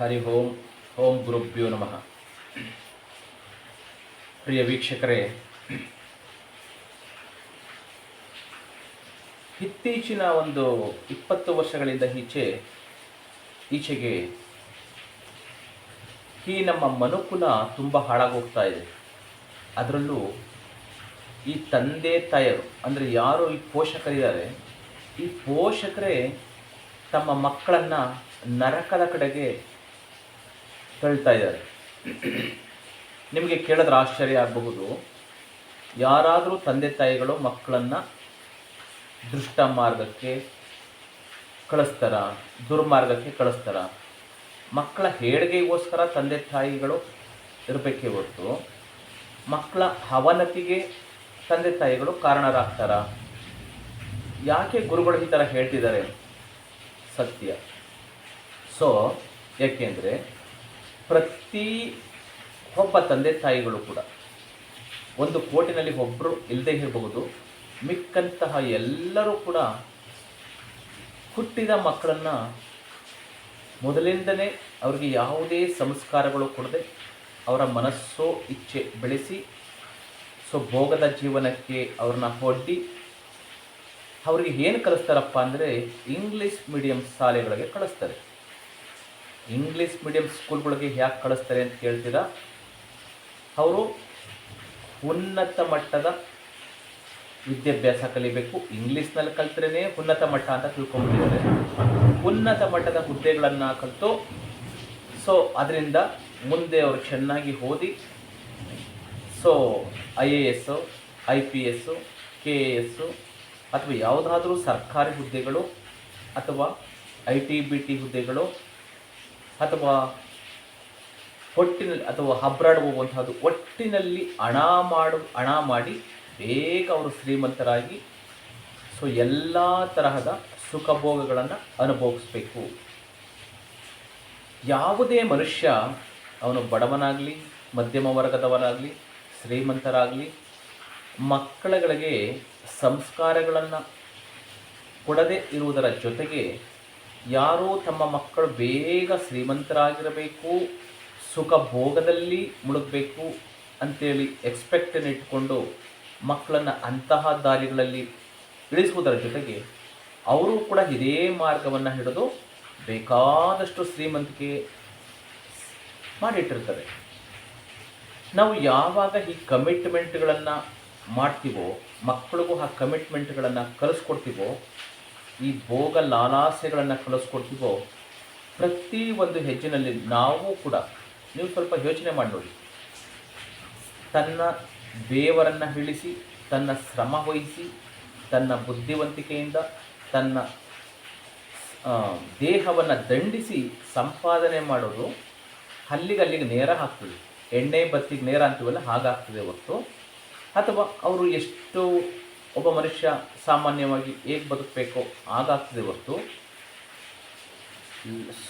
ಹರಿ ಓಂ ಓಂ ಗುರುಭ್ಯೋ ನಮಃ. ಪ್ರಿಯ ವೀಕ್ಷಕರೇ, ಇತ್ತೀಚಿನ ಒಂದು ಇಪ್ಪತ್ತು ವರ್ಷಗಳಿಂದ ಈಚೆ, ಈಚೆಗೆ ಈ ನಮ್ಮ ಮನುಕುಲ ತುಂಬ ಹಾಳಾಗೋಗ್ತಾ ಇದೆ. ಅದರಲ್ಲೂ ಈ ತಂದೆ, ತಾಯರು, ಅಂದರೆ ಯಾರು ಈ ಪೋಷಕರಿದ್ದಾರೆ, ಈ ಪೋಷಕರೇ ತಮ್ಮ ಮಕ್ಕಳನ್ನು ನರಕದ ಕಡೆಗೆ ತಳ್ತಾ ಇದ್ದಾರೆ. ನಿಮಗೆ ಕೇಳಿದ್ರೆ ಆಶ್ಚರ್ಯ ಆಗಬಹುದು. ಯಾರಾದರೂ ತಂದೆ ತಾಯಿಗಳು ಮಕ್ಕಳನ್ನು ದುಷ್ಟ ಮಾರ್ಗಕ್ಕೆ ಕಳಿಸ್ತಾರ, ದುರ್ಮಾರ್ಗಕ್ಕೆ ಕಳಿಸ್ತಾರ, ಮಕ್ಕಳ ಹೇಳಿಗೆಗೋಸ್ಕರ ತಂದೆ ತಾಯಿಗಳು ಇರಬೇಕೇ ಹೊರತು ಮಕ್ಕಳ ಅವನತಿಗೆ ತಂದೆ ತಾಯಿಗಳು ಕಾರಣರಾಗ್ತಾರ. ಯಾಕೆ ಗುರುಗಳು ಈ ಥರ ಹೇಳ್ತಿದ್ದಾರೆ? ಸತ್ಯ. ಸೊ ಯಾಕೆಂದರೆ ಪ್ರತಿ ಒಬ್ಬ ತಂದೆ ತಾಯಿಗಳು ಕೂಡ ಒಂದು ಕೋಟಿನಲ್ಲಿ ಒಬ್ಬರು ಇಲ್ಲದೆ ಇರಬಹುದು, ಮಿಕ್ಕಂತಹ ಎಲ್ಲರೂ ಕೂಡ ಹುಟ್ಟಿದ ಮಕ್ಕಳನ್ನು ಮೊದಲಿಂದಲೇ ಅವರಿಗೆ ಯಾವುದೇ ಸಂಸ್ಕಾರಗಳು ಕೊಡದೆ ಅವರ ಮನಸ್ಸು, ಇಚ್ಛೆ ಬೆಳೆಸಿ, ಸೊ ಭೋಗದ ಜೀವನಕ್ಕೆ ಅವ್ರನ್ನ ಹೊಡ್ಡಿ ಅವರಿಗೆ ಏನು ಕಲಿಸ್ತಾರಪ್ಪ ಅಂದರೆ ಇಂಗ್ಲೀಷ್ ಮೀಡಿಯಂ ಶಾಲೆಗಳಿಗೆ ಕಳಿಸ್ತಾರೆ. ಇಂಗ್ಲೀಷ್ ಮೀಡಿಯಂ ಸ್ಕೂಲ್ಗಳಿಗೆ ಯಾಕೆ ಕಳಿಸ್ತಾರೆ ಅಂತ ಕೇಳ್ತೀರಾ ಅವರು ಉನ್ನತ ಮಟ್ಟದ ವಿದ್ಯಾಭ್ಯಾಸ ಕಲಿಬೇಕು. ಇಂಗ್ಲೀಷ್ನಲ್ಲಿ ಕಲ್ತ್ರೇ ಉನ್ನತ ಮಟ್ಟ ಅಂತ ತಿಳ್ಕೊಂಡ್ಬಿಟ್ಟಿದ್ದಾರೆ. ಉನ್ನತ ಮಟ್ಟದ ಹುದ್ದೆಗಳನ್ನು ಕಲಿತು ಸೊ ಅದರಿಂದ ಮುಂದೆ ಅವರು ಚೆನ್ನಾಗಿ ಓದಿ so I A S I P S K A S ಅಥವಾ ಯಾವುದಾದ್ರೂ ಸರ್ಕಾರಿ ಹುದ್ದೆಗಳು ಅಥವಾ ಐ ಟಿ ಬಿ ಟಿ ಹುದ್ದೆಗಳು ಅಥವಾ ಹೊಟ್ಟಿನಲ್ಲಿ ಅಥವಾ ಹಬ್ರಾಡುವಂತಹದ್ದು ಒಟ್ಟಿನಲ್ಲಿ ಹಣ ಮಾಡು ಹಣ ಮಾಡಿ ಬೇಗ ಅವರು ಶ್ರೀಮಂತರಾಗಿ ಸೊ ಎಲ್ಲ ತರಹದ ಸುಖ ಭೋಗಗಳನ್ನು ಅನುಭವಿಸ್ಬೇಕು. ಯಾವುದೇ ಮನುಷ್ಯ ಅವನು ಬಡವನಾಗಲಿ, ಮಧ್ಯಮ ವರ್ಗದವನಾಗಲಿ, ಶ್ರೀಮಂತರಾಗಲಿ, ಮಕ್ಕಳಗಳಿಗೆ ಸಂಸ್ಕಾರಗಳನ್ನು ಕೊಡದೇ ಇರುವುದರ ಜೊತೆಗೆ ಯಾರೂ ತಮ್ಮ ಮಕ್ಕಳು ಬೇಗ ಶ್ರೀಮಂತರಾಗಿರಬೇಕು, ಸುಖ ಭೋಗದಲ್ಲಿ ಮುಳುಗಬೇಕು ಅಂತೇಳಿ ಎಕ್ಸ್ಪೆಕ್ಟನ್ನು ಇಟ್ಟುಕೊಂಡು ಮಕ್ಕಳನ್ನು ಅಂತಹ ದಾರಿಗಳಲ್ಲಿ ಇಳಿಸುವುದರ ಜೊತೆಗೆ ಅವರು ಕೂಡ ಇದೇ ಮಾರ್ಗವನ್ನು ಹಿಡಿದು ಬೇಕಾದಷ್ಟು ಶ್ರೀಮಂತಿಕೆ ಮಾಡಿಟ್ಟಿರ್ತಾರೆ. ನಾವು ಯಾವಾಗ ಈ ಕಮಿಟ್ಮೆಂಟ್ಗಳನ್ನು ಮಾಡ್ತೀವೋ, ಮಕ್ಕಳಿಗೂ ಆ ಕಮಿಟ್ಮೆಂಟ್ಗಳನ್ನು ಕಲಿಸ್ಕೊಡ್ತೀವೋ ಈ ಭೋಗ ಲಾಲಾಸೆಗಳನ್ನು ಕಲಿಸ್ಕೊಡ್ತೀವೋ ಪ್ರತಿ ಒಂದು ಹೆಜ್ಜಿನಲ್ಲಿ ನಾವು ಕೂಡ, ನೀವು ಸ್ವಲ್ಪ ಯೋಚನೆ ಮಾಡಿ ನೋಡಿ. ತನ್ನ ದೇವರನ್ನು ಇಳಿಸಿ ತನ್ನ ಶ್ರಮ ವಹಿಸಿ, ತನ್ನ ಬುದ್ಧಿವಂತಿಕೆಯಿಂದ, ತನ್ನ ದೇಹವನ್ನು ದಂಡಿಸಿ ಸಂಪಾದನೆ ಮಾಡೋದು ಅಲ್ಲಿಗೆ ಅಲ್ಲಿಗೆ ನೇರ ಹಾಕ್ತೀವಿ ಎಣ್ಣೆ ಬತ್ತಿಗೆ ನೇರ ಅಂತೀವಲ್ಲ, ಹಾಗಾಗ್ತದೆ ಹೊತ್ತು ಅಥವಾ ಅವರು ಎಷ್ಟು ಒಬ್ಬ ಮನುಷ್ಯ ಸಾಮಾನ್ಯವಾಗಿ ಹೇಗೆ ಬದುಕಬೇಕು ಹಾಗಾಗ್ತದೆ ಹೊರತು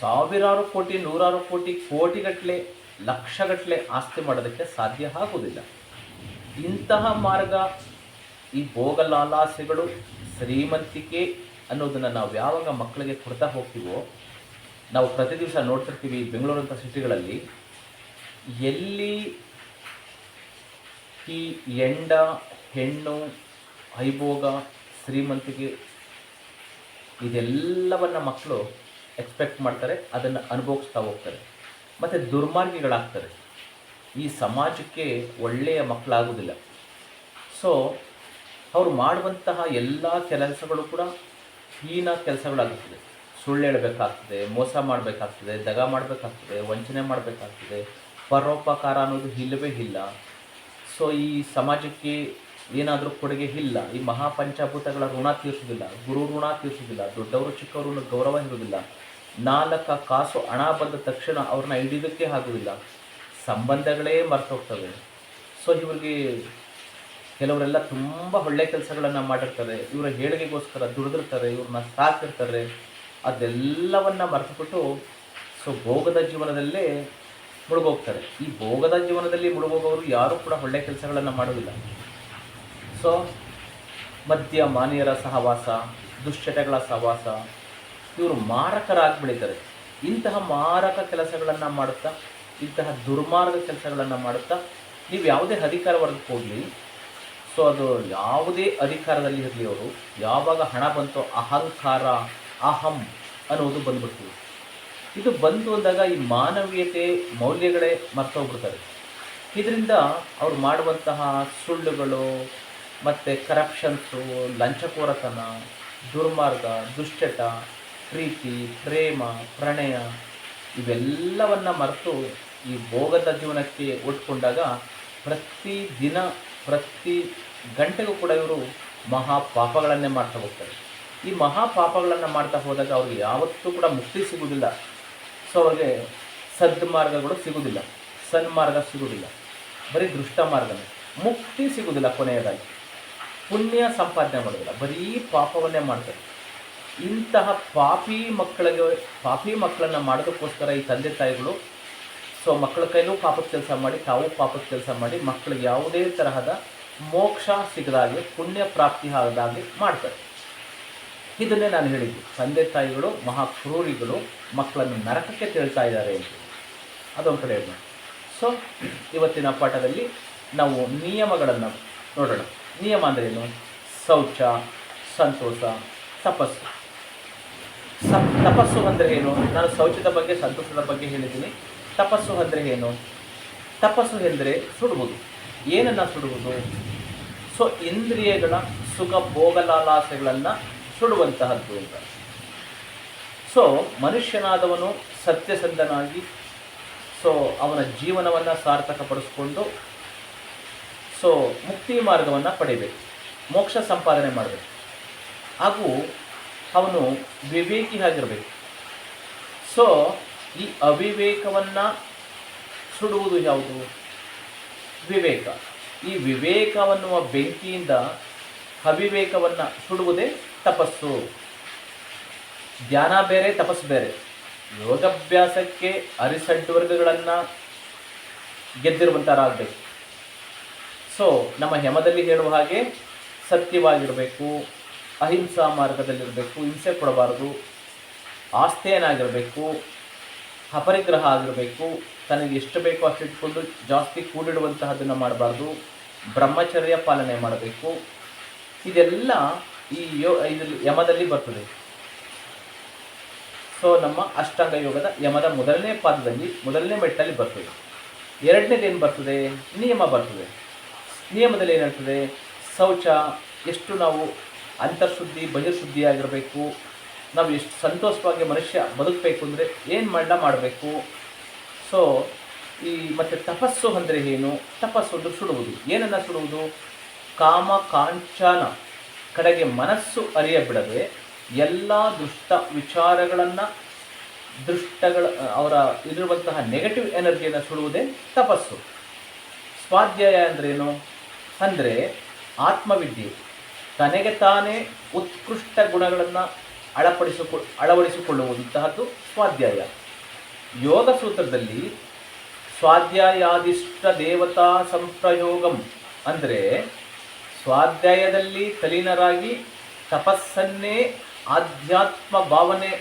ಸಾವಿರಾರು ಕೋಟಿ, ನೂರಾರು ಕೋಟಿ ಕೋಟಿಗಟ್ಟಲೆ ಲಕ್ಷಗಟ್ಟಲೆ ಆಸ್ತಿ ಮಾಡೋದಕ್ಕೆ ಸಾಧ್ಯ ಆಗುವುದಿಲ್ಲ. ಇಂತಹ ಮಾರ್ಗ, ಈ ಭೋಗಲಾಲಾಸೆಗಳು ಶ್ರೀಮಂತಿಕೆ ಅನ್ನೋದನ್ನು ನಾವು ಯಾವಾಗ ಮಕ್ಕಳಿಗೆ ಕೊಡ್ತಾ ಹೋಗ್ತೀವೋ, ನಾವು ಪ್ರತಿ ದಿವಸ ನೋಡ್ತಿರ್ತೀವಿ ಬೆಂಗಳೂರಂಥ ಸಿಟಿಗಳಲ್ಲಿ, ಎಲ್ಲಿ ಈ ಎಂಡ, ಹೆಣ್ಣು ಐಭೋಗ ಶ್ರೀಮಂತಿಕೆ, ಇದೆಲ್ಲವನ್ನ ಮಕ್ಕಳು ಎಕ್ಸ್ಪೆಕ್ಟ್ ಮಾಡ್ತಾರೆ, ಅದನ್ನು ಅನುಭವಿಸ್ತಾ ಹೋಗ್ತಾರೆ. ಮತ್ತು ದುರ್ಮಾರ್ಗಿಗಳಾಗ್ತಾರೆ. ಈ ಸಮಾಜಕ್ಕೆ ಒಳ್ಳೆಯ ಮಕ್ಕಳಾಗೋದಿಲ್ಲ ಸೊ ಅವರು ಮಾಡುವಂತಹ ಎಲ್ಲ ಕೆಲಸಗಳು ಕೂಡ ಹೀನ ಕೆಲಸಗಳಾಗುತ್ತದೆ. ಸುಳ್ಳು ಹೇಳಬೇಕಾಗ್ತದೆ, ಮೋಸ ಮಾಡಬೇಕಾಗ್ತದೆ, ದಗ ಮಾಡಬೇಕಾಗ್ತದೆ, ವಂಚನೆ ಮಾಡಬೇಕಾಗ್ತದೆ, ಪರೋಪಕಾರ ಅನ್ನೋದು ಇಲ್ಲವೇ ಇಲ್ಲ. ಸೊ ಈ ಸಮಾಜಕ್ಕೆ ಏನಾದರೂ ಕೊಡುಗೆ ಇಲ್ಲ. ಈ ಮಹಾಪಂಚಭೂತಗಳ ಋಣ ತೀರಿಸುವುದಿಲ್ಲ. ಗುರು ಋಣ ತೀರಿಸುವುದಿಲ್ಲ. ದೊಡ್ಡವರು ಚಿಕ್ಕವರು ಗೌರವ ಇರುವುದಿಲ್ಲ ನಾಲ್ಕ ಕಾಸು ಹಣ ಬಂದ ತಕ್ಷಣ ಅವ್ರನ್ನ ಹಿಡಿಯೋದಕ್ಕೆ ಆಗುವುದಿಲ್ಲ. ಸಂಬಂಧಗಳೇ ಮರ್ತೋಗ್ತವೆ. ಸೊ ಇವರಿಗೆ ಕೆಲವರೆಲ್ಲ ತುಂಬ ಒಳ್ಳೆ ಕೆಲಸಗಳನ್ನು ಮಾಡಿರ್ತಾರೆ. ಇವರ ಹೇಳಿಗೆಗೋಸ್ಕರ ದುಡಿದಿರ್ತಾರೆ, ಇವ್ರನ್ನ ಸಾಕಿರ್ತಾರೆ ಅದೆಲ್ಲವನ್ನು ಮರೆತುಬಿಟ್ಟು ಸೊ ಭೋಗದ ಜೀವನದಲ್ಲೇ ಮುಳುಗೋಗ್ತಾರೆ. ಈ ಭೋಗದ ಜೀವನದಲ್ಲಿ ಮುಳುಗೋಗೋರು ಯಾರೂ ಕೂಡ ಒಳ್ಳೆ ಕೆಲಸಗಳನ್ನು ಮಾಡೋದಿಲ್ಲ ಸೊ ಮದ್ಯ ಮಾನ್ಯರ ಸಹವಾಸ, ದುಶ್ಚಟಗಳ ಸಹವಾಸ, ಇವರು ಮಾರಕರಾಗ್ಬಿಟ್ಟಿದ್ದಾರೆ. ಇಂತಹ ಮಾರಕ ಕೆಲಸಗಳನ್ನು ಮಾಡುತ್ತಾ, ಇಂತಹ ದುರ್ಮಾರ್ಗ ಕೆಲಸಗಳನ್ನು ಮಾಡುತ್ತಾ, ನೀವು ಯಾವುದೇ ಅಧಿಕಾರ ವರ್ಗಕ್ಕೆ ಹೋಗಲಿ. ಸೊ ಅದು ಯಾವುದೇ ಅಧಿಕಾರದಲ್ಲಿ ಇರಲಿ ಅವರು, ಯಾವಾಗ ಹಣ ಬಂತೋ ಅಹಂಕಾರ, ಅಹಂ ಅನ್ನೋದು ಬಂದ್ಬಿಡ್ತೀವಿ ಇದು ಬಂದು ಅಂದಾಗ ಈ ಮಾನವೀಯತೆ ಮೌಲ್ಯಗಳೇ ಮರ್ತೋಗ್ಬಿಡ್ತಾರೆ ಇದರಿಂದ ಅವ್ರು ಮಾಡುವಂತಹ ಸುಳ್ಳುಗಳು ಮತ್ತು ಕರಪ್ಷನ್ಸು ಲಂಚಕೋರತನ, ದುರ್ಮಾರ್ಗ, ದುಶ್ಚಟ, ಪ್ರೀತಿ, ಪ್ರೇಮ, ಪ್ರಣಯ ಇವೆಲ್ಲವನ್ನು ಮರೆತು ಈ ಭೋಗದ ಜೀವನಕ್ಕೆ ಒಟ್ಕೊಂಡಾಗ ಪ್ರತಿ ದಿನ, ಪ್ರತಿ ಗಂಟೆಗೂ ಕೂಡ ಇವರು ಮಹಾಪಾಪಗಳನ್ನೇ ಮಾಡ್ತಾ ಹೋಗ್ತಾರೆ. ಈ ಮಹಾಪಾಪಗಳನ್ನು ಮಾಡ್ತಾ ಹೋದಾಗ ಅವ್ರಿಗೆ ಯಾವತ್ತೂ ಕೂಡ ಮುಕ್ತಿ ಸಿಗುವುದಿಲ್ಲ ಸೊ ಅವ್ರಿಗೆ ಸದ್ಮಾರ್ಗಗಳು ಸಿಗುವುದಿಲ್ಲ ಸನ್ಮಾರ್ಗ ಸಿಗುವುದಿಲ್ಲ ಬರೀ ದೃಷ್ಟ ಮಾರ್ಗನೇ. ಮುಕ್ತಿ ಸಿಗುವುದಿಲ್ಲ ಕೊನೆಯದಾಗಿ. ಪುಣ್ಯ ಸಂಪಾದನೆ ಮಾಡೋದಿಲ್ಲ. ಬರೀ ಪಾಪವನ್ನೇ ಮಾಡ್ತಾರೆ. ಇಂತಹ ಪಾಪಿ ಮಕ್ಕಳಿಗೆ, ಪಾಪಿ ಮಕ್ಕಳನ್ನು ಮಾಡೋದಕ್ಕೋಸ್ಕರ ಈ ತಂದೆ ತಾಯಿಗಳು ಸೊ ಮಕ್ಕಳ ಕೈಲೂ ಪಾಪದ ಕೆಲಸ ಮಾಡಿ, ತಾವು ಪಾಪದ ಕೆಲಸ ಮಾಡಿ, ಮಕ್ಕಳಿಗೆ ಯಾವುದೇ ತರಹದ ಮೋಕ್ಷ ಸಿಗದಾಗೆ, ಪುಣ್ಯ ಪ್ರಾಪ್ತಿ ಆಗದಾಗಲಿ ಮಾಡ್ತಾರೆ. ಇದನ್ನೇ ನಾನು ಹೇಳಿದ್ದು. ತಂದೆ ತಾಯಿಗಳು ಮಹಾ ಕ್ರೂರಿಗಳು ಮಕ್ಕಳನ್ನು ನರಕಕ್ಕೆ ತಿಳ್ತಾ ಇದ್ದಾರೆ ಅಂತ. ಅದೊಂದು ಕಡೆ ಸೊ ಇವತ್ತಿನ ಪಾಠದಲ್ಲಿ ನಾವು ನಿಯಮಗಳನ್ನು ನೋಡೋಣ. ನಿಯಮ ಏನು ಶೌಚ, ಸಂತೋಷ, ತಪಸ್ಸು. ಸ, ತಪಸ್ಸು ಅಂದರೆ ಏನು? ನಾನು ಶೌಚದ ಬಗ್ಗೆ, ಸಂತೋಷದ ಬಗ್ಗೆ ಹೇಳಿದ್ದೀನಿ. ತಪಸ್ಸು ಅಂದರೆ ಏನು? ತಪಸ್ಸು ಎಂದರೆ ಸುಡುವುದು. ಏನನ್ನು ಸುಡುವುದು? ಸೊ, ಇಂದ್ರಿಯಗಳ ಸುಖ ಭೋಗಲಾಲಾಸೆಗಳನ್ನು ಸುಡುವಂತಹದ್ದು ಅಂತ. ಸೊ, ಮನುಷ್ಯನಾದವನು ಸತ್ಯಸಂಧನಾಗಿ, ಸೊ, ಅವನ ಜೀವನವನ್ನು ಸಾರ್ಥಕಪಡಿಸ್ಕೊಂಡು ಸೊ ಮುಕ್ತಿ ಮಾರ್ಗವನ್ನು ಪಡೆಯಬೇಕು ಮೋಕ್ಷ ಸಂಪಾದನೆ ಮಾಡಬೇಕು. ಹಾಗೂ ಅವನು ವಿವೇಕಿ ಆಗಿರಬೇಕು. ಸೊ ಈ ಅವಿವೇಕವನ್ನು ಸುಡುವುದು ಯಾವುದು? ವಿವೇಕ. ಈ ವಿವೇಕವನ್ನುವ ಬೆಂಕಿಯಿಂದ ಅವಿವೇಕವನ್ನು ಸುಡುವುದೇ ತಪಸ್ಸು. ಧ್ಯಾನ ಬೇರೆ, ತಪಸ್ಸು ಬೇರೆ. ಯೋಗಾಭ್ಯಾಸಕ್ಕೆ ಅರಿಸಡ್ಡು ವರ್ಗಗಳನ್ನು ಗೆದ್ದಿರುವಂಥರಾಗಬೇಕು ಸೊ ನಮ್ಮ ಯಮದಲ್ಲಿ ಹೇಳುವ ಹಾಗೆ ಸತ್ಯವಾಗಿರಬೇಕು, ಅಹಿಂಸಾ ಮಾರ್ಗದಲ್ಲಿರಬೇಕು, ಹಿಂಸೆ ಕೊಡಬಾರದು ಆಸ್ಥೇಯನಾಗಿರಬೇಕು ಅಪರಿಗ್ರಹ ಆಗಿರಬೇಕು, ತನಗೆ ಎಷ್ಟು ಬೇಕೋ ಅಷ್ಟು ಇಟ್ಕೊಂಡು ಜಾಸ್ತಿ ಕೂಡಿಡುವಂತಹದನ್ನು ಮಾಡಬಾರ್ದು, ಬ್ರಹ್ಮಚರ್ಯ ಪಾಲನೆ ಮಾಡಬೇಕು. ಇದೆಲ್ಲ ಈ ಯೋ, ಇದರಲ್ಲಿ ಯಮದಲ್ಲಿ ಬರ್ತದೆ. ಸೊ ನಮ್ಮ ಅಷ್ಟಾಂಗ ಯೋಗದ ಯಮದ ಮೊದಲನೇ ಪಾದದಲ್ಲಿ, ಮೊದಲನೇ ಮೆಟ್ಟಲ್ಲಿ ಬರ್ತದೆ. ಎರಡನೇದು ಏನು ಬರ್ತದೆ? ನಿಯಮ ಬರ್ತದೆ. ನಿಯಮದಲ್ಲಿ ಏನಾಗ್ತದೆ? ಶೌಚ, ಎಷ್ಟು ನಾವು ಅಂತರ್ಶುದ್ಧಿ ಬಹಿರ್ಶುದ್ಧಿಯಾಗಿರಬೇಕು ನಾವು ಎಷ್ಟು ಸಂತೋಷವಾಗಿ ಮನುಷ್ಯ ಬದುಕಬೇಕು ಅಂದರೆ ಏನು ಮಾಡ ಮಾಡಬೇಕು? ಸೊ ಈ ಮತ್ತು ತಪಸ್ಸು ಅಂದರೆ ಏನು? ತಪಸ್ಸು ಅಂದರೆ ಸುಡುವುದು. ಏನನ್ನು ಸುಡುವುದು? ಕಾಮ ಕಾಂಚನ ಕಡೆಗೆ ಮನಸ್ಸು ಅರಿಯಬಿಡದೆ ಎಲ್ಲ ದುಷ್ಟ ವಿಚಾರಗಳನ್ನು ದುಷ್ಟಗಳ, ಅವರ ಇರುವಂತಹ ನೆಗೆಟಿವ್ ಎನರ್ಜಿಯನ್ನು ಸುಡುವುದೇ ತಪಸ್ಸು. ಸ್ವಾಧ್ಯಾಯ ಅಂದ್ರೇನು ಅಂದರೆ ಆತ್ಮವಿದ್ಯೆ. ತನಗೆ ತಾನೇ ಉತ್ಕೃಷ್ಟ ಗುಣಗಳನ್ನು ಅಳಪಡಿಸಿಕೊ, ಅಳವಡಿಸಿಕೊಳ್ಳುವಂತಹದ್ದು ಸ್ವಾಧ್ಯಾಯ. ಯೋಗ ಸೂತ್ರದಲ್ಲಿ ಸ್ವಾಧ್ಯಾಯಾದಿಷ್ಟ ದೇವತಾ ಸಂಪ್ರಯೋಗಂ ಅಂದರೆ ಸ್ವಾಧ್ಯಾಯದಲ್ಲಿ ತಲೀನರಾಗಿ ತಪಸ್ಸನ್ನೇ ಆಧ್ಯಾತ್ಮ ಭಾವನೆ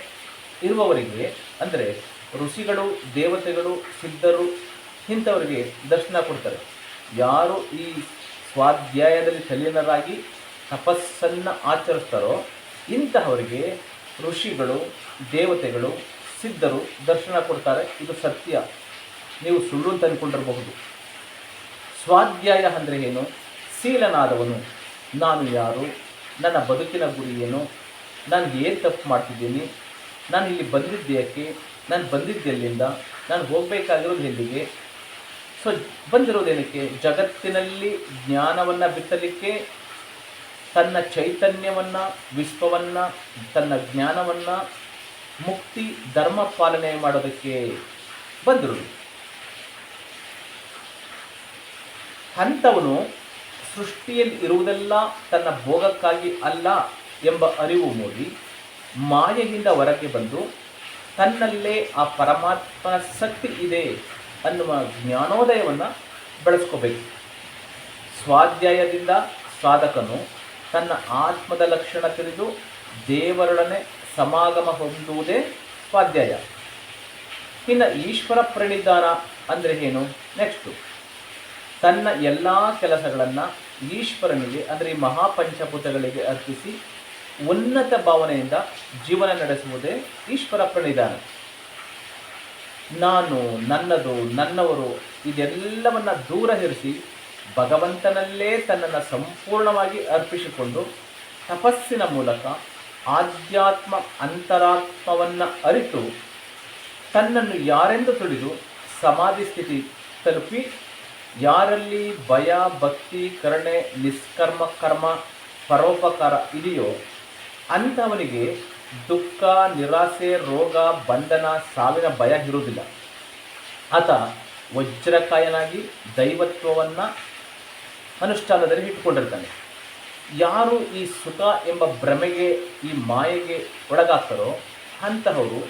ಇರುವವರಿಗೆ ಅಂದರೆ ಋಷಿಗಳು, ದೇವತೆಗಳು, ಸಿದ್ಧರು ಇಂಥವರಿಗೆ ದರ್ಶನ ಕೊಡ್ತಾರೆ. ಯಾರು ಈ ಸ್ವಾಧ್ಯಾಯದಲ್ಲಿ ತಲೀನರಾಗಿ ತಪಸ್ಸನ್ನು ಆಚರಿಸ್ತಾರೋ, ಇಂತಹವರಿಗೆ ಋಷಿಗಳು, ದೇವತೆಗಳು, ಸಿದ್ಧರು ದರ್ಶನ ಕೊಡ್ತಾರೆ. ಇದು ಸತ್ಯ. ನೀವು ಸುಳ್ಳು ಅಂತ ಅಂದ್ಕೊಂಡಿರಬಹುದು ಸ್ವಾಧ್ಯಾಯ ಅಂದರೆ ಏನು? ಶೀಲನಾದವನು, ನಾನು ಯಾರು? ನನ್ನ ಬದುಕಿನ ಗುರಿ ಏನು? ನಾನು ಏನು ತಪ್ಪು ಮಾಡ್ತಿದ್ದೀನಿ? ನಾನು ಇಲ್ಲಿ ಬಂದಿದ್ದೇಕೆ? ನಾನು ಬಂದಿದ್ದೆಲ್ಲಿಂದ? ನಾನು ಹೋಗಬೇಕಾಗಿರೋದು ಎಲ್ಲಿಗೆ? ಸೊ ಬಂದಿರೋದೇನಕ್ಕೆ? ಜಗತ್ತಿನಲ್ಲಿ ಜ್ಞಾನವನ್ನು ಬಿತ್ತಲಿಕ್ಕೆ, ತನ್ನ ಚೈತನ್ಯವನ್ನು, ವಿಶ್ವವನ್ನು, ತನ್ನ ಜ್ಞಾನವನ್ನು ಮುಕ್ತಿ, ಧರ್ಮ ಪಾಲನೆ ಮಾಡೋದಕ್ಕೆ ಬಂದರು ಅಂಥವನು ಸೃಷ್ಟಿಯಲ್ಲಿ ಇರುವುದೆಲ್ಲ ತನ್ನ ಭೋಗಕ್ಕಾಗಿ ಅಲ್ಲ ಎಂಬ ಅರಿವು ಮೂಡಿ ಮಾಯೆಯಿಂದ ಹೊರಗೆ ಬಂದು ತನ್ನಲ್ಲೇ ಆ ಪರಮಾತ್ಮನ ಶಕ್ತಿ ಇದೆ ಅನ್ನುವ ಜ್ಞಾನೋದಯವನ್ನು ಬೆಳೆಸ್ಕೋಬೇಕು. ಸ್ವಾಧ್ಯಾಯದಿಂದ ಸಾಧಕನು ತನ್ನ ಆತ್ಮದ ಲಕ್ಷಣ ತಿಳಿದು ದೇವರೊಡನೆ ಸಮಾಗಮ ಹೊಂದುವುದೇ ಸ್ವಾಧ್ಯಾಯ. ಇನ್ನು ಈಶ್ವರ ಪ್ರಣಿಧಾನ ಅಂದರೆ ಏನು? ನೆಕ್ಸ್ಟು ತನ್ನ ಎಲ್ಲ ಕೆಲಸಗಳನ್ನು ಈಶ್ವರನಿಗೆ ಅಂದರೆ ಈ ಮಹಾಪಂಚಭೂತಗಳಿಗೆ ಅರ್ಪಿಸಿ ಉನ್ನತ ಭಾವನೆಯಿಂದ ಜೀವನ ನಡೆಸುವುದೇ ಈಶ್ವರ ಪ್ರಣಿಧಾನ ನಾನು, ನನ್ನದು, ನನ್ನವರು ಇದೆಲ್ಲವನ್ನು ದೂರ ಇರಿಸಿ ಭಗವಂತನಲ್ಲೇ ತನ್ನನ್ನು ಸಂಪೂರ್ಣವಾಗಿ ಅರ್ಪಿಸಿಕೊಂಡು ತಪಸ್ಸಿನ ಮೂಲಕ ಆಧ್ಯಾತ್ಮ ಅಂತರಾತ್ಮವನ್ನು ಅರಿತು ತನ್ನನ್ನು ಯಾರೆಂದು ತಿಳಿದು ಸಮಾಧಿ ಸ್ಥಿತಿ ತಲುಪಿ ಯಾರಲ್ಲಿ ಭಯ, ಭಕ್ತಿ, ಕರುಣೆ, ನಿಷ್ಕರ್ಮ, ಕರ್ಮ, ಪರೋಪಕಾರ ಇದೆಯೋ ಅಂಥವನಿಗೆ ದುಃಖ, ನಿರಾಸೆ, ರೋಗ, ಬಂಧನ, ಸಾವಿನ ಭಯ ಇರುವುದಿಲ್ಲ. ಆತ ವಜ್ರಕಾಯನಾಗಿ ದೈವತ್ವವನ್ನು ಅನುಷ್ಠಾನದಲ್ಲಿ ಇಟ್ಟುಕೊಂಡಿರ್ತಾನೆ. ಯಾರು ಈ ಸುಖ ಎಂಬ ಭ್ರಮೆಗೆ, ಈ ಮಾಯೆಗೆ ಒಳಗಾಗ್ತಾರೋ ಅಂತಹವರು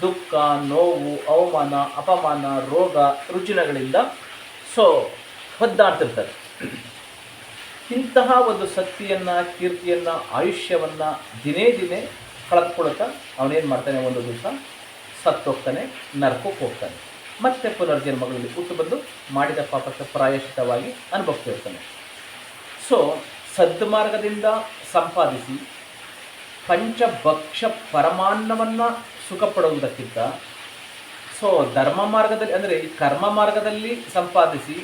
ದುಃಖ, ನೋವು, ಅವಮಾನ, ಅಪಮಾನ, ರೋಗ, ರುಜಿನಗಳಿಂದ ಸೊ ಒದ್ದಾಡ್ತಿರ್ತಾರೆ ಇಂತಹ ಒಂದು ಶಕ್ತಿಯನ್ನು, ಕೀರ್ತಿಯನ್ನು, ಆಯುಷ್ಯವನ್ನು ದಿನೇ ದಿನೇ ಕಳೆದುಕೊಳ್ತಾ ಅವನೇನು ಮಾಡ್ತಾನೆ? ಒಂದು ದಿವಸ ಸತ್ತೋಗ್ತಾನೆ ನರಕಕ್ಕೆ ಹೋಗ್ತಾನೆ. ಮತ್ತೆ ಪುನರ್ಜನ್ಮಗಳಲ್ಲಿ ಹುಟ್ಟು ಬಂದು ಮಾಡಿದ ಪಾಪಕ್ಕೆ ಪ್ರಾಯಶ್ಚಿತವಾಗಿ ಅನುಭವಿಸ್ತಿರ್ತಾನೆ ಸೊ ಸದ್ಮಾರ್ಗದಿಂದ ಸಂಪಾದಿಸಿ ಪಂಚಭಕ್ಷ ಪರಮಾನ್ನವನ್ನು ಸುಖ ಪಡುವುದಕ್ಕಿಂತ ಸೊ ಧರ್ಮ ಮಾರ್ಗದಲ್ಲಿ ಅಂದರೆ ಕರ್ಮ ಮಾರ್ಗದಲ್ಲಿ ಸಂಪಾದಿಸಿ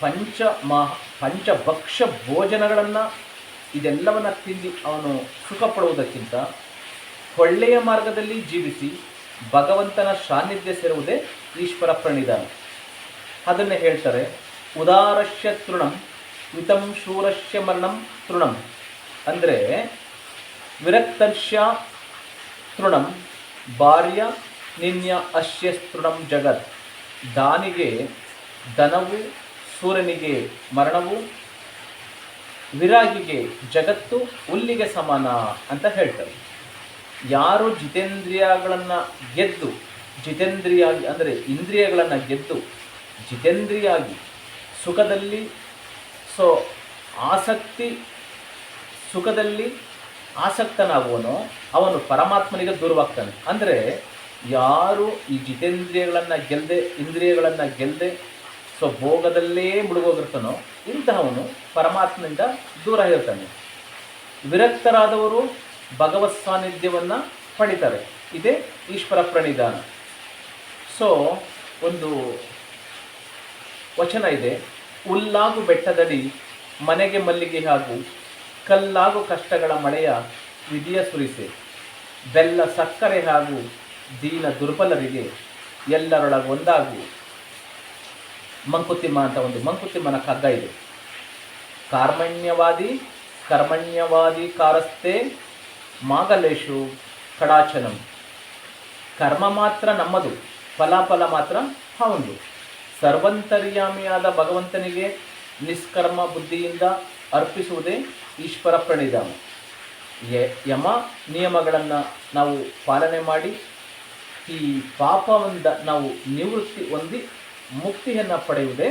ಪಂಚ ಮಹ, ಪಂಚಭಕ್ಷ ಭೋಜನಗಳನ್ನು ಇದೆಲ್ಲವನ್ನು ತಿಂದು ಅವನು ಸುಖ ಪಡುವುದಕ್ಕಿಂತ ಒಳ್ಳೆಯ ಮಾರ್ಗದಲ್ಲಿ ಜೀವಿಸಿ ಭಗವಂತನ ಸಾನ್ನಿಧ್ಯ ಸೇರುವುದೇ ಈಶ್ವರ ಪ್ರಣಿಧಾನ. ಅದನ್ನು ಹೇಳ್ತಾರೆ, ಉದಾರಶ್ಯ ತೃಣಂ ಮಿತಂ ಶೂರಶ್ಯ ಮರಣಂ ತೃಣಂ. ಅಂದರೆ ವಿರಕ್ತರ್ಷ್ಯ ತೃಣಂ, ಭಾರ್ಯ ನಿನ್ಯ ಅಶ್ಯ ತೃಣಂ ಜಗತ್. ದಾನಿಗೆ, ಧನವು ಸೂರ್ಯನಿಗೆ ಮರಣವು ವಿರಾಗಿಗೆ ಜಗತ್ತು ಹುಲ್ಲಿಗೆ ಸಮಾನ ಅಂತ ಹೇಳ್ತಾರೆ. ಯಾರು ಜಿತೇಂದ್ರಿಯಗಳನ್ನು ಗೆದ್ದು, ಜಿತೇಂದ್ರಿಯಾಗಿ ಅಂದರೆ ಇಂದ್ರಿಯಗಳನ್ನು ಗೆದ್ದು, ಜಿತೇಂದ್ರಿಯಾಗಿ ಸುಖದಲ್ಲಿ, ಸೊ ಆಸಕ್ತಿ ಸುಖದಲ್ಲಿ ಆಸಕ್ತನಾಗುವನೋ ಅವನು ಪರಮಾತ್ಮನಿಗೆ ದೂರವಾಗ್ತಾನೆ. ಅಂದರೆ ಯಾರು ಈ ಜಿತೇಂದ್ರಿಯಗಳನ್ನು ಗೆಲ್ಲದೆ ಇಂದ್ರಿಯಗಳನ್ನು ಗೆಲ್ಲದೆ ಸೊ ಭೋಗದಲ್ಲೇ ಮುಳುಗೋಗಿರ್ತಾನೋ ಇಂತಹವನು ಪರಮಾತ್ಮನಿಂದ ದೂರ ಇರ್ತಾನೆ. ವಿರಕ್ತರಾದವರು ಭಗವತ್ ಸಾನ್ನಿಧ್ಯವನ್ನು ಪಡಿತಾರೆ. ಇದೇ ಈಶ್ವರ ಪ್ರಣಿಧಾನ ಸೊ ಒಂದು ವಚನ ಇದೆ. ಹುಲ್ಲಾಗು ಬೆಟ್ಟದಡಿ, ಮನೆಗೆ ಮಲ್ಲಿಗೆ ಹಾಗೂ ಕಲ್ಲಾಗು ಕಷ್ಟಗಳ ಮಳೆಯ ವಿಧಿಯ ಸುರಿಸೆ. ಬೆಲ್ಲ ಸಕ್ಕರೆ ಹಾಗೂ ದೀನ ದುರ್ಬಲರಿಗೆ ಎಲ್ಲರೊಳಗೆ ಒಂದಾಗು ಮಂಕುತಿಮ್ಮ ಅಂತ ಒಂದು ಮಂಕುತಿಮ್ಮನ ಕಗ್ಗ ಇದು. ಕಾರ್ಮಣ್ಯವಾದಿ, ಕರ್ಮಣ್ಯವಾದಿ ಕಾರಸ್ತೆ ಮಾಗಲೇಶು, ಕಡಾಚನಂ. ಕರ್ಮ ಮಾತ್ರ ನಮ್ಮದು ಫಲಾಫಲ ಮಾತ್ರ ಹೌದು ಸರ್ವಂತರ್ಯಾಮಿಯಾದ ಭಗವಂತನಿಗೆ ನಿಷ್ಕರ್ಮ ಬುದ್ಧಿಯಿಂದ ಅರ್ಪಿಸುವುದೇ ಈಶ್ವರ ಪ್ರಣಿಧಾನ ಯಮ ನಿಯಮಗಳನ್ನು ನಾವು ಪಾಲನೆ ಮಾಡಿ, ಈ ಪಾಪದಿಂದ ನಾವು ನಿವೃತ್ತಿ ಹೊಂದಿ ಮುಕ್ತಿಯನ್ನು ಪಡೆಯುವುದೇ?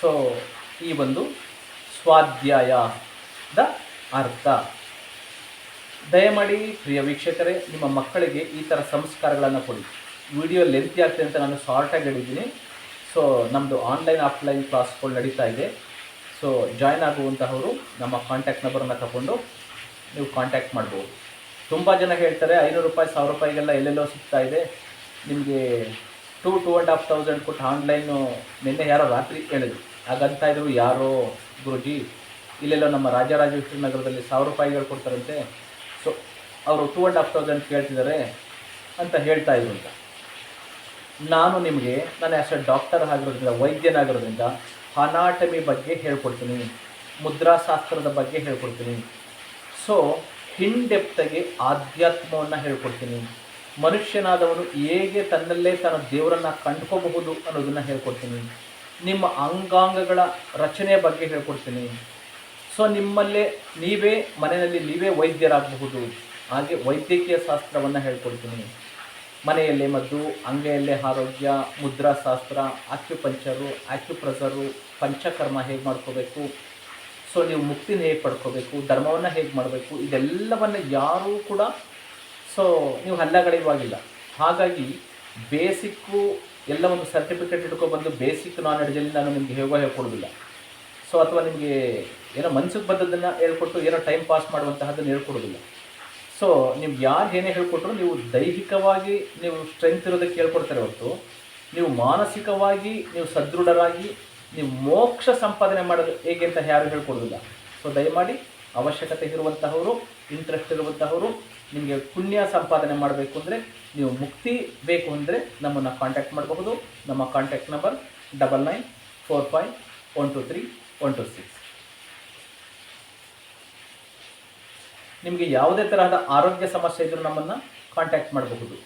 ಸೊ ಈ ಒಂದು ಸ್ವಾಧ್ಯಾಯದ ಅರ್ಥ. ದಯಮಾಡಿ ಪ್ರಿಯ ವೀಕ್ಷಕರೇ, ನಿಮ್ಮ ಮಕ್ಕಳಿಗೆ ಈ ಥರ ಸಂಸ್ಕಾರಗಳನ್ನು ಕೊಡಿ. ವಿಡಿಯೋ ಲೆಂತಿ ಆಗ್ತದೆ ಅಂತ ನಾನು ಶಾರ್ಟಾಗಿ ಹೇಳಿದ್ದೀನಿ. ಸೊ ನಮ್ಮದು ಆನ್ಲೈನ್ ಆಫ್ಲೈನ್ ಕ್ಲಾಸ್ಗಳು ನಡೀತಾ ಇದೆ. ಸೊ ಜಾಯ್ನ್ ಆಗುವಂತಹವರು ನಮ್ಮ ಕಾಂಟ್ಯಾಕ್ಟ್ ನಂಬರನ್ನು ತಗೊಂಡು ನೀವು ಕಾಂಟ್ಯಾಕ್ಟ್ ಮಾಡ್ಬೋದು. ತುಂಬ ಜನ ಹೇಳ್ತಾರೆ, ಐನೂರು ರೂಪಾಯಿ, ಸಾವಿರ ರೂಪಾಯಿಗೆಲ್ಲ ಎಲ್ಲೆಲ್ಲೋ ಸಿಗ್ತಾ ಇದೆ. ನಿಮಗೆ two two and half thousand ಕೊಟ್ಟು ಆನ್ಲೈನು ನಿನ್ನೆ ಯಾರೋ ರಾತ್ರಿ ಕೇಳಿದ್ರು. ಹಾಗಂತ ಇದ್ರು ಯಾರೋ ಗುರುಜಿ, ಇಲ್ಲೆಲ್ಲ ನಮ್ಮ ರಾಜರಾಜೇಶ್ವರಿ ನಗರದಲ್ಲಿ ಸಾವಿರ ರೂಪಾಯಿಗಳು ಕೊಡ್ತಾರಂತೆ. ಸೊ ಅವರು ಟೂ ಆ್ಯಂಡ್ ಹಾಫ್ ತೌಸಂಡ್ ಕೇಳ್ತಿದ್ದಾರೆ ಅಂತ ಹೇಳ್ತಾ ಇದ್ರು ಅಂತ. ನಾನು ನಿಮಗೆ, ನಾನು ಅಷ್ಟೇ ಡಾಕ್ಟರ್ ಆಗಿರೋದ್ರಿಂದ ವೈದ್ಯನಾಗಿರೋದ್ರಿಂದ ಅನಾಟಮಿ ಬಗ್ಗೆ ಹೇಳ್ಕೊಡ್ತೀನಿ, ಮುದ್ರಾಶಾಸ್ತ್ರದ ಬಗ್ಗೆ ಹೇಳ್ಕೊಡ್ತೀನಿ. ಸೊ ಹಿನ್ ಡೆಪ್ತಾಗಿ ಆಧ್ಯಾತ್ಮವನ್ನು ಹೇಳ್ಕೊಡ್ತೀನಿ. ಮನುಷ್ಯನಾದವನು ಹೇಗೆ ತನ್ನಲ್ಲೇ ತನ್ನ ದೇವರನ್ನು ಕಂಡುಕೋಬಹುದು ಅನ್ನೋದನ್ನು ಹೇಳ್ಕೊಡ್ತೀನಿ. ನಿಮ್ಮ ಅಂಗಾಂಗಗಳ ರಚನೆಯ ಬಗ್ಗೆ ಹೇಳ್ಕೊಡ್ತೀನಿ. ಸೊ ನಿಮ್ಮಲ್ಲೇ ನೀವೇ ಮನೆಯಲ್ಲಿ ನೀವೇ ವೈದ್ಯರಾಗಬಹುದು. ಹಾಗೆ ವೈದ್ಯಕೀಯ ಶಾಸ್ತ್ರವನ್ನು ಹೇಳ್ಕೊಡ್ತೀನಿ. ಮನೆಯಲ್ಲೇ ಮದ್ದು, ಅಂಗೈಯಲ್ಲೇ ಆರೋಗ್ಯ, ಮುದ್ರಾಶಾಸ್ತ್ರ ಆಕ್ಯು ಪ್ರಸರು ಪಂಚಕರ್ಮ ಹೇಗೆ ಮಾಡ್ಕೋಬೇಕು? ಸೊ ನೀವು ಮುಕ್ತಿನ ಹೇಗೆ ಪಡ್ಕೋಬೇಕು? ಧರ್ಮವನ್ನು ಹೇಗೆ ಮಾಡಬೇಕು? ಇದೆಲ್ಲವನ್ನು ಯಾರೂ ಕೂಡ ಸೊ ನೀವು ಹಲ್ಲಗಳೆಯುವಾಗಿಲ್ಲ ಹಾಗಾಗಿ ಬೇಸಿಕ್ಕು ಎಲ್ಲ ಒಂದು ಸರ್ಟಿಫಿಕೇಟ್ ಇಟ್ಕೊಬಂದು ಬೇಸಿಕ್ ನಾಲೆಡ್ಜಲ್ಲಿ ನಾನು ನಿಮಗೆ ಹೇಗೋ ಹೇಳ್ಕೊಡೋದಿಲ್ಲ. ಸೊ ಅಥವಾ ನಿಮಗೆ ಏನೋ ಮನ್ಸಿಗೆ ಬಂದದ್ದನ್ನು ಹೇಳ್ಕೊಟ್ಟು ಏನೋ ಟೈಮ್ ಪಾಸ್ ಮಾಡುವಂತಹದ್ದನ್ನು ಹೇಳ್ಕೊಡೋದಿಲ್ಲ. ಸೊ ನೀವು ಯಾರು ಏನೇ ಹೇಳ್ಕೊಟ್ರು ನೀವು ದೈಹಿಕವಾಗಿ ನೀವು ಸ್ಟ್ರೆಂತ್ ಇರೋದಕ್ಕೆ ಹೇಳ್ಕೊಡ್ತಾರೆ ಹೊರತು, ನೀವು ಮಾನಸಿಕವಾಗಿ ನೀವು ಸದೃಢರಾಗಿ ನೀವು ಮೋಕ್ಷ ಸಂಪಾದನೆ ಮಾಡೋದು ಹೇಗೆ ಅಂತ ಯಾರು ಹೇಳ್ಕೊಡೋದಿಲ್ಲ. ಸೊ ದಯಮಾಡಿ ಅವಶ್ಯಕತೆ ಇರುವಂತಹವರು ಇಂಟ್ರೆಸ್ಟ್ ಇರುವಂತಹವರು ನಿಮಗೆ ಪುಣ್ಯ ಸಂಪಾದನೆ ಮಾಡಬೇಕು ಅಂದರೆ ನೀವು ಮುಕ್ತಿ ಬೇಕು ಅಂದರೆ ನಮ್ಮನ್ನು ಕಾಂಟ್ಯಾಕ್ಟ್ ಮಾಡಬಹುದು. ನಮ್ಮ contact number double nine four five one two three one two six ನಿಮಗೆ ಯಾವುದೇ ತರಹದ ಆರೋಗ್ಯ ಸಮಸ್ಯೆ ಇದ್ದರೂ ನಮ್ಮನ್ನು ಕಾಂಟ್ಯಾಕ್ಟ್ ಮಾಡಬಹುದು.